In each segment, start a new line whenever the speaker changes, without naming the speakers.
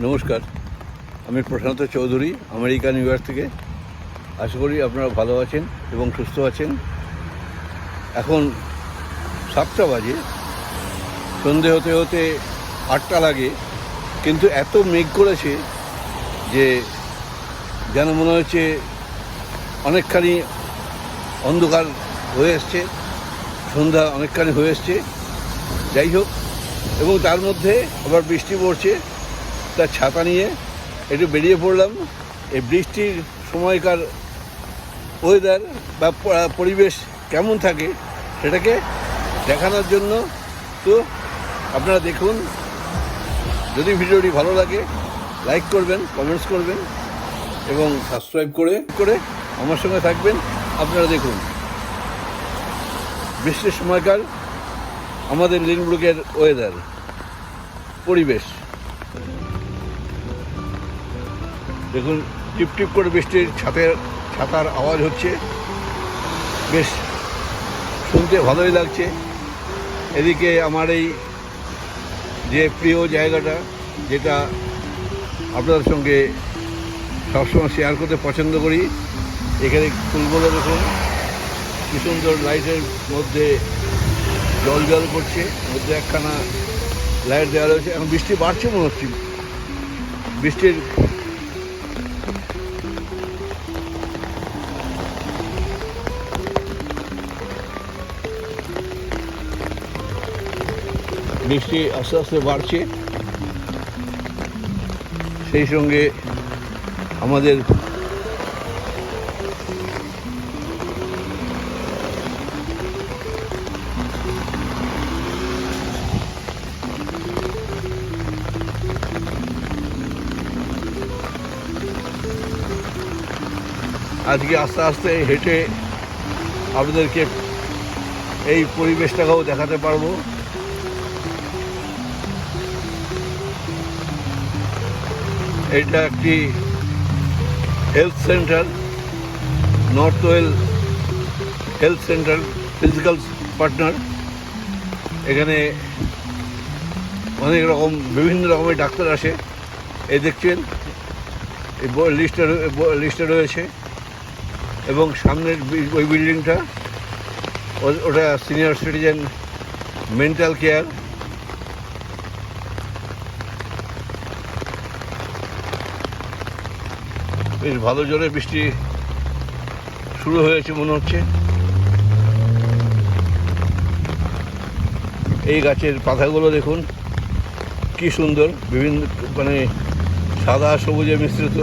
নমস্কার। আমি Prashanta Chowdhury, America, New York থেকে। আশা করি আপনারা ভালো আছেন এবং সুস্থ আছেন। এখন সাতটা বাজে। সন্ধে হতে হতে আটটা লাগে। কিন্তু এত মেঘ করেছে যে যেন মনে হচ্ছে অনেকখানি অন্ধকার হয়ে এসছে। সন্ধ্যা অনেকখানি হয়ে এসছে। যাই হোক, এবং তার মধ্যে আবার বৃষ্টি পড়ছে। তার ছাতা নিয়ে একটু বেরিয়ে পড়লাম। এই বৃষ্টির সময়কার ওয়েদার বা পরিবেশ কেমন থাকে সেটাকে দেখানোর জন্য তো আপনারা দেখুন। যদি ভিডিওটি ভালো লাগে লাইক করবেন কমেন্টস করবেন এবং সাবস্ক্রাইব করে করে আমার সঙ্গে থাকবেন। আপনারা দেখুন। বৃষ্টির সময়কার আমাদের লিনব্রুকের ওয়েদার পরিবেশ। দেখুন টিপ টিপ করে বৃষ্টির ছাতের, ছাতার আওয়াজ হচ্ছে। বেশ, শুনতে ভালোই লাগছে। এদিকে আমার এই যে প্রিয় জায়গাটা, যেটা আপনাদের সঙ্গে সবসময় শেয়ার করতে পছন্দ করি, এখানে ফুলগুলো দেখুন, কি সুন্দর লাইটের মধ্যে জল জল করছে, মধ্যে একখানা লাইট দেওয়া রয়েছে। এখন বৃষ্টি বাড়ছে মনে হচ্ছে। বৃষ্টির বৃষ্টি আস্তে আস্তে বাড়ছে। সেই সঙ্গে আমাদের আজকে আস্তে আস্তে হেঁটে আপনাদেরকে এই পরিবেশটাকেও দেখাতে পারব। এটা একটি health centre Northwell health centre physical partner এখানে অনেক রকম, বিভিন্ন রকমের ডাক্তার আসে। এই দেখছেন, এই লিস্টে লিস্টে রয়েছে। এবং সামনের ওই বিল্ডিংটা ওটা সিনিয়র সিটিজেন মেন্টাল কেয়ার বেশ ভালো জোরে বৃষ্টি শুরু হয়েছে মনে হচ্ছে। এই গাছের পাতাগুলো দেখুন, কি সুন্দর, বিভিন্ন মানে সাদা, সবুজে মিশ্রিত।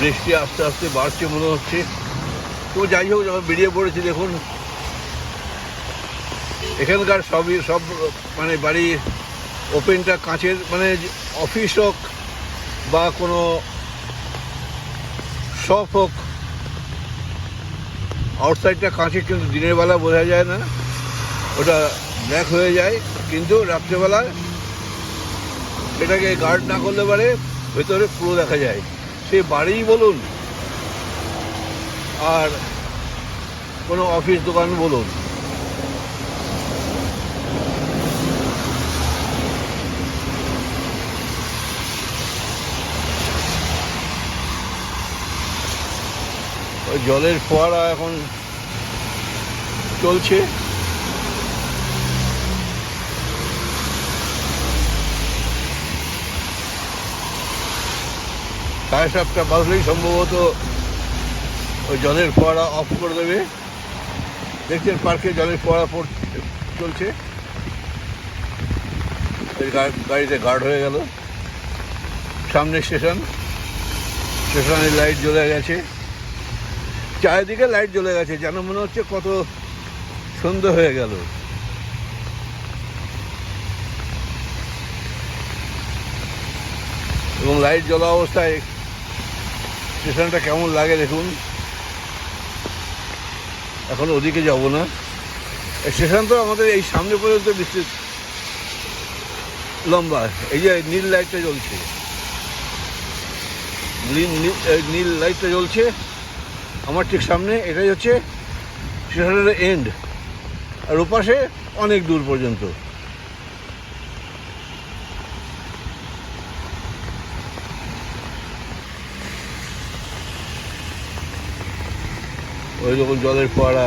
বৃষ্টি আস্তে আস্তে বাড়ছে মনে হচ্ছে। তো যাই হোক, যখন বেরিয়ে পড়েছি, দেখুন এখানকার সবই সব মানে বাড়ির ওপেনটা কাঁচের মানে অফিস হোক বা কোনো শপ হোক আউটসাইডটা কাঁচের কিন্তু দিনের বেলা বোঝা যায় না। ওটা ব্ল্যাক হয়ে যায়, কিন্তু রাত্রেবেলা এটাকে গার্ড না করলে পারে, ভেতরে পুরো দেখা যায়। সে বাড়িই বলুন, আর কোনো অফিস দোকান বলুন। জলের ফোয়ারা এখন চলছে। সাড়ে সাতটা বাজলেই সম্ভবত ওই জলের ফোয়ারা অফ করে দেবে। দেখছেন পার্কে জলের ফোয়ারা চলছে। গাড়িতে গার্ড হয়ে গেল। সামনে স্টেশন স্টেশনের লাইট জ্বলে গেছে। চারিদিকে লাইট জ্বলে গেছে, যেন মনে হচ্ছে কত সন্ধ্যে হয়ে গেল। এবং লাইট জ্বলা অবস্থায় স্টেশনটা কেমন লাগে দেখুন। এখন ওদিকে যাব না। স্টেশন তো আমাদের এই সামনে পর্যন্ত বিস্তৃত। লম্বা, এই যে নীল লাইটটা জ্বলছে। নীল লাইটটা জ্বলছে। আমার ঠিক সামনে, এটাই হচ্ছে স্টেশনের এন্ড আর ওপাশে অনেক দূর পর্যন্ত। ওই রকম জলের ফোয়ারা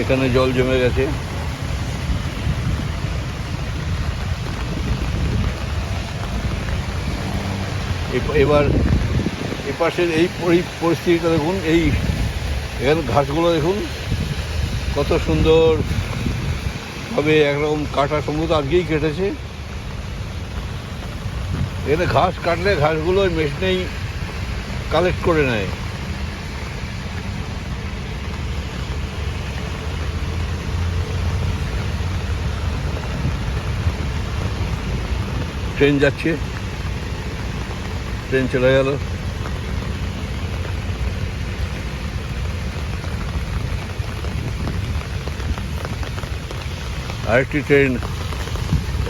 এখানে জল জমে গেছে। এবার এপাশের এই পরি- পরিস্থিতিটা দেখুন, এই এখানে ঘাসগুলো দেখুন, কত সুন্দর ভাবে একরকম কাটা সম্ভবত আজকেই কেটেছে। এখানে ঘাস কাটলে ঘাসগুলো মেশিনেই কালেক্ট করে নেয়। ট্রেন যাচ্ছে। ট্রেন চলে গেল আরেকটি ট্রেন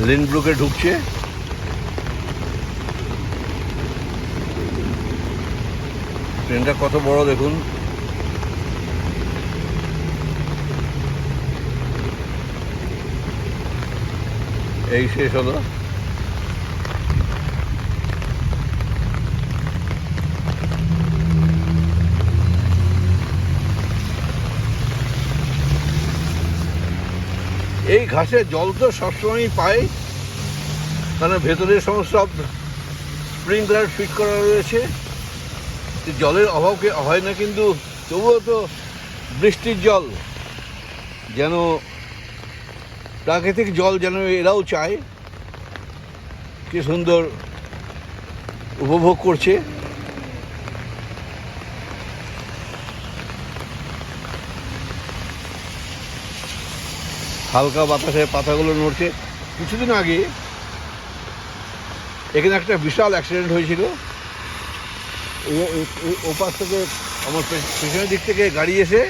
লিনব্রুকে ঢুকছে। ট্রেনটা কত বড় দেখুন। এই শেষ হলো। এই ঘাসে জল তো সবসময়ই পায় কারণ ভেতরে সমস্ত স্প্রিংকলার ফিট করা রয়েছে। জলের অভাবকে হয় না কিন্তু তবুও তো বৃষ্টির জল যেন, প্রাকৃতিক জল যেন এরাও চায়। কি সুন্দর উপভোগ করছে। হালকা বাতাসে পাতাগুলো নড়ছে। কিছুদিন আগে এখানে একটা বিশাল অ্যাক্সিডেন্ট হয়েছিল। ওপাশ থেকে আমার পেছনের দিক থেকে গাড়ি এসে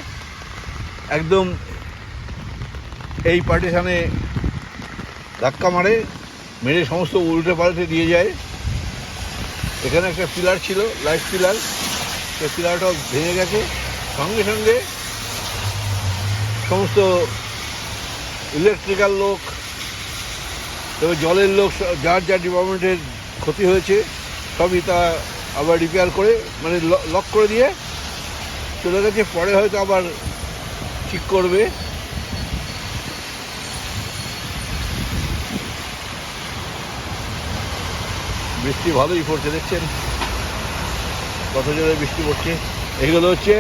একদম এই পার্টিশানে ধাক্কা মারে, মেরে সমস্ত উল্টে পাল্টে দিয়ে যায়। এখানে একটা পিলার ছিল লাইট পিলার। সেই পিলারটাও ভেঙে গেছে। সঙ্গে সঙ্গে সমস্ত ইলেকট্রিক্যাল লোক, তবে জলের লোক, যার যার ডিপার্টমেন্টের ক্ষতি হয়েছে, সবই তা আবার রিপেয়ার করে মানে লক করে দিয়ে চলে গেছে। পরে হয়তো আবার ঠিক করবে। বৃষ্টি ভালোই পড়ছে, দেখছেন? কত জোরে বৃষ্টি পড়ছে। এগুলো হচ্ছে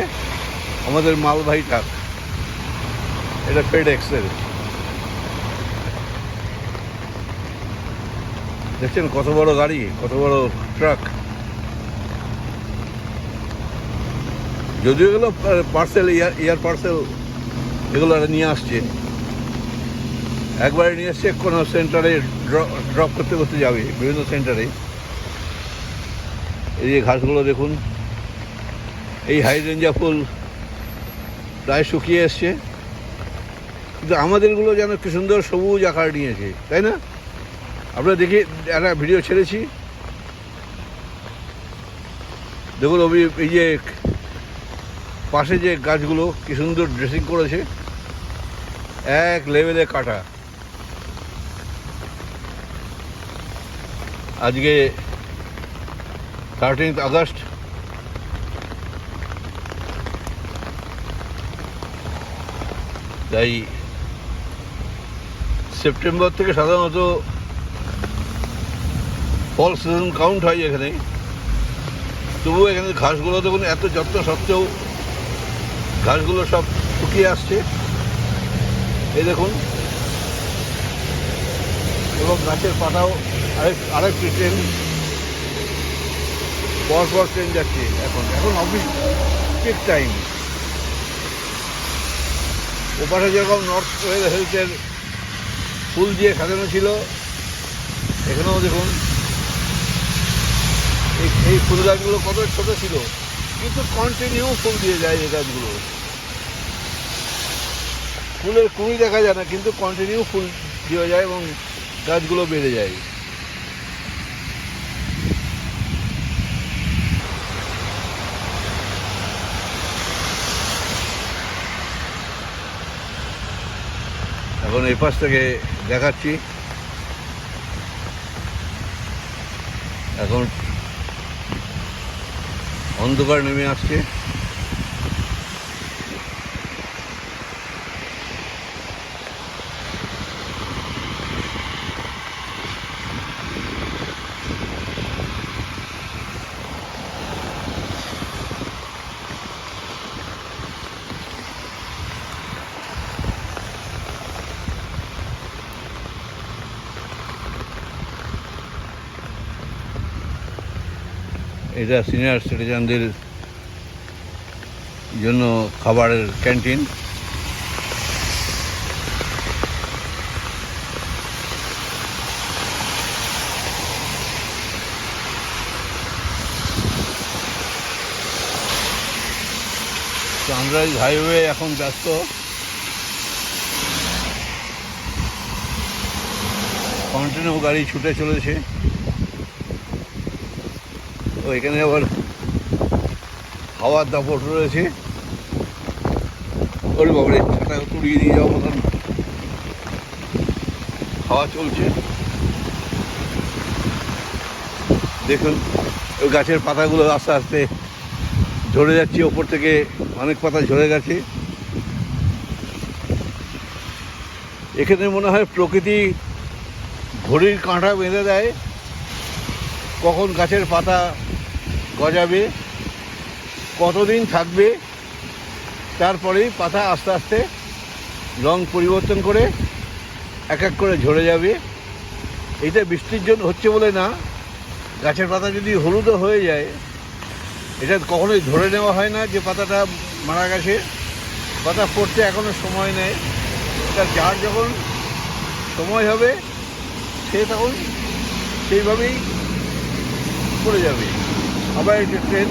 আমাদের মালবাহী ট্রাক। এটা ফেড এক্সেল দেখছেন কত বড় গাড়ি, কত বড় ট্রাক যদিও এগুলো পার্সেল ইয়ার পার্সেল এগুলো নিয়ে আসছে। একবারে নিয়ে এসছে কোনো সেন্টারে ড্রপ করতে করতে যাবে, বিভিন্ন সেন্টারে এই যে ঘাসগুলো দেখুন, এই হাইড্রেঞ্জা ফুল প্রায় শুকিয়ে এসছে। কিন্তু আমাদেরগুলো যেন কি সুন্দর সবুজ আকার নিয়েছে, তাই না? আমরা দেখি, একটা ভিডিও ছেড়েছি। দেখুন অভি, এই যে পাশে যে গাছগুলো, কি সুন্দর ড্রেসিং করেছে। এক লেভেলে কাটা। আজকে থার্টিন্থ আগস্ট। তাই সেপ্টেম্বর থেকে সাধারণত ফল সিজন কাউন্ট হয় এখানে। তবুও এখানে ঘাসগুলো দেখুন, এত যত্ন সত্ত্বেও ঘাসগুলো সব শুকিয়ে আসছে। এই দেখুন। এবং গাছের পাতাও আরেক আরেকটি ট্রেন পর পর ট্রেন যাচ্ছে এখন। এখন অফিস ঠিক টাইম ওপাশে যেরকম নর্থ হেলথের ফুল দিয়ে সাজানো ছিল, এখানেও দেখুন। এই ফুল গাছগুলো কত ছোট ছিল? কিন্তু কন্টিনিউ ফুল দিয়ে যায় এই গাছগুলো। ফুলের কুমি দেখা যায় না, কিন্তু কন্টিনিউ ফুল দিয়ে যায় এবং গাছগুলো বেড়ে যায়। এখন এই পাশ থেকে দেখাচ্ছি। এখন অন্ধকার নেমে আসছে। এটা সিনিয়র সিটিজেনদের জন্য খাবারের ক্যান্টিন চান্দ্রাইল হাইওয়ে এখন ব্যস্ত। কন্টিনিউ গাড়ি ছুটে চলেছে। ও এখানে আবার হাওয়ার দাপট রয়েছে। ওরে বাবরে ছাতা তুড়িয়ে দিয়ে যাওয়ার মতন হাওয়া চলছে। দেখুন, ওই গাছের পাতাগুলো আস্তে আস্তে ঝরে যাচ্ছে, ওপর থেকে অনেক পাতা ঝরে গেছে। এখানে মনে হয় প্রকৃতি ঘড়ির কাঁটা বেঁধে দেয়। কখন গাছের পাতা গজাবে, কতদিন থাকবে, তারপরেই পাতা আস্তে আস্তে রং পরিবর্তন করে এক এক করে ঝরে যাবে। এটা বৃষ্টির জন্য হচ্ছে বলে না, গাছের পাতা যদি হলুদও হয়ে যায়, এটা কখনোই ধরে নেওয়া হয় না যে পাতাটা মারা গেছে। পাতা পড়তে এখনও সময় নেয় তার যার যখন সময় হবে, সে তখন সেইভাবেই পড়ে যাবে। আবার একটা ট্রেন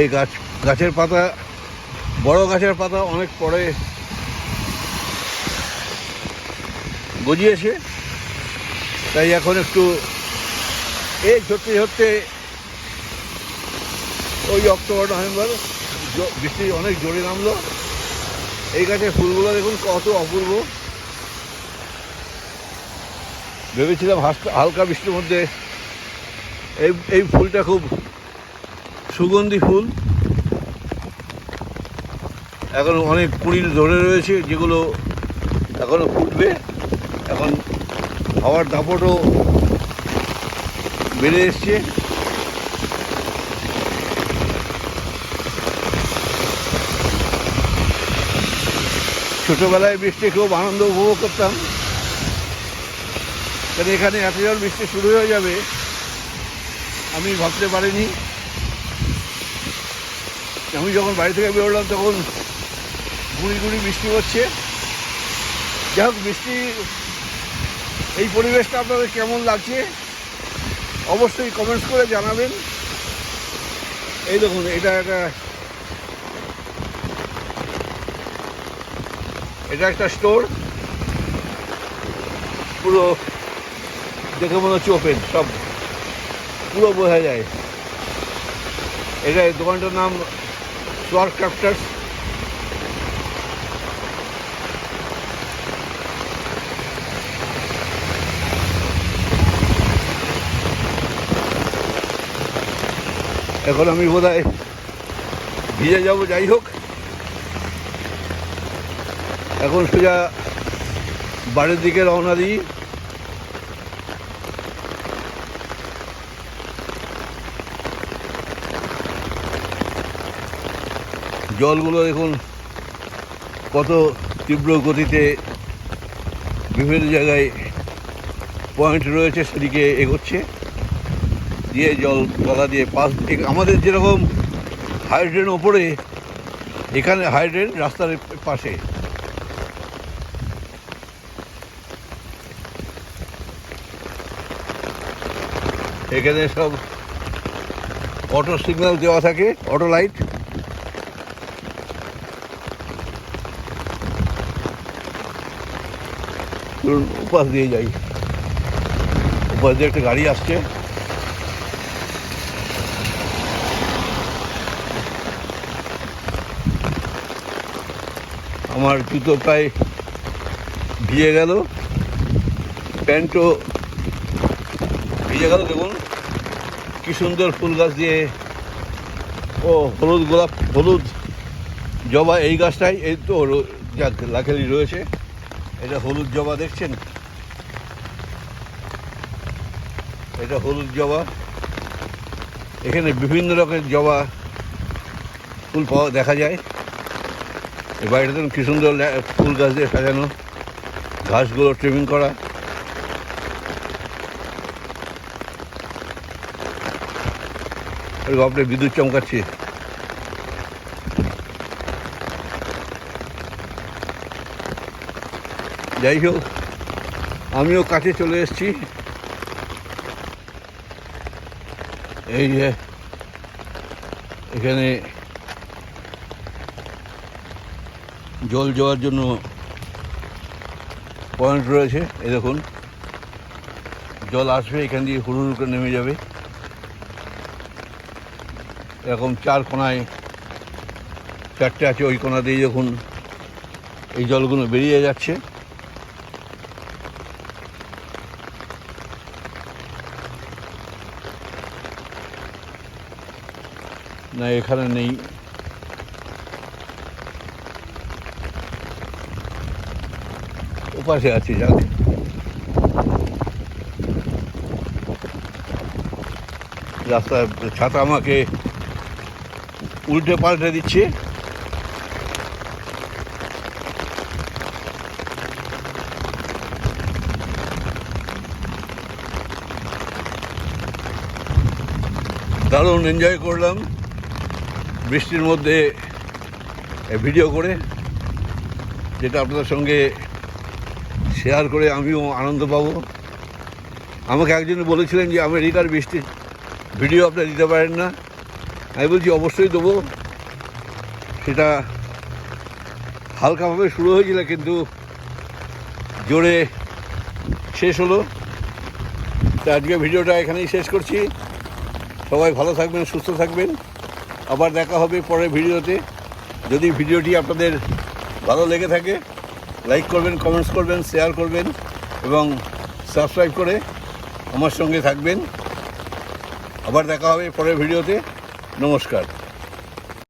এই গাছ, গাছের পাতা, বড় গাছের পাতা অনেক পরে গজিয়েছে। তাই এখন একটু এই ঝরতে ঝরতে ওই অক্টোবর, নভেম্বর বৃষ্টি অনেক জোরে নামলো। এই গাছের ফুলগুলো দেখুন কত অপূর্ব। ভেবেছিলাম হালকা বৃষ্টির মধ্যে এই এই ফুলটা খুব সুগন্ধি ফুল। এখন অনেক কুড়িল ধরে রয়েছে, যেগুলো এখনও ফুটবে। এখন হাওয়ার দাপটও বেড়ে এসছে। ছোটোবেলায় বৃষ্টি খুব আনন্দ উপভোগ করতাম। কারণ এখানে এত জল বৃষ্টি শুরু হয়ে যাবে, আমি ভাবতে পারিনি। আমি যখন বাড়ি থেকে বেরোলাম, তখন গুঁড়ি গুঁড়ি বৃষ্টি হচ্ছে। যাই হোক বৃষ্টি এই পরিবেশটা আপনাদের কেমন লাগছে? অবশ্যই কমেন্টস করে জানাবেন। এই দেখুন, এটা একটা এটা একটা স্টোর। পুরো দেখে মনে হচ্ছে ওপেন, সব পুরো বোঝা যায়। এটা দোকানটার নাম সোয়ার ক্রাফটার্স এখন আমি বোধ হয় ভিজে যাব, যাই হোক। এখন সোজা বাড়ির দিকে রওনা দিই। জলগুলো এখন কত তীব্র গতিতে বিভিন্ন জায়গায় পয়েন্ট রয়েছে, সেদিকে এগোচ্ছে। দিয়ে জল তলা দিয়ে পাশ আমাদের যেরকম হাইড্রেন ওপরে, এখানে হাইড্রেন রাস্তার পাশে। এখানে সব অটো সিগন্যাল দেওয়া থাকে অটো লাইট চলুন উপাস দিয়ে যাই। উপাস দিয়ে একটা গাড়ি আসছে। আমার জুতো প্রায় ভিজে গেল। প্যান্টও ভিজে গেল, দেখুন। কি সুন্দর ফুল গাছ দিয়ে। ও, হলুদ গোলাপ, হলুদ জবা এই গাছটাই, এই তো লাখেলি রয়েছে। এটা হলুদ জবা দেখছেন? এটা হলুদ জবা। এখানে বিভিন্ন রকমের জবা ফুল পাওয়া দেখা যায়। এই বাড়িটা দেখুন, কি সুন্দর ফুল গাছ দিয়ে সাজানো। ঘাসগুলো ট্রিমিং করা। বাপরে বিদ্যুৎ চমকাচ্ছে। যাই হোক, আমিও কাছে চলে এসছি। এই যে, এখানে জল যাওয়ার জন্য পয়েন্ট রয়েছে এ দেখুন। জল আসবে, এখান দিয়ে হুড় করে নেমে যাবে। এরকম চার কোনায় চারটে আছে, ওই কোনা দিয়ে যখন এই জলগুলো বেরিয়ে যাচ্ছে। না, এখানে নেই। ওপাশে আছে যাক রাস্তায় ছাতা আমাকে উল্টে পাল্টে দিচ্ছে। দারুণ এনজয় করলাম। বৃষ্টির মধ্যে ভিডিও করে, যেটা আপনাদের সঙ্গে শেয়ার করে আমিও আনন্দ পাবো। আমাকে একজন বলেছিলেন যে আমেরিকার বৃষ্টির ভিডিও আপনারা দিতে পারেন না। আমি বলছি, অবশ্যই দেবো। সেটা হালকাভাবে শুরু হয়েছিল, কিন্তু জোরে শেষ হলো। তো আজকে ভিডিওটা এখানেই শেষ করছি। সবাই ভালো থাকবেন, সুস্থ থাকবেন। আবার দেখা হবে পরের ভিডিওতে। যদি ভিডিওটি আপনাদের ভালো লেগে থাকে, লাইক করবেন কমেন্টস করবেন শেয়ার করবেন এবং সাবস্ক্রাইব করে আমার সঙ্গে থাকবেন। আবার দেখা হবে পরের ভিডিওতে। নমস্কার।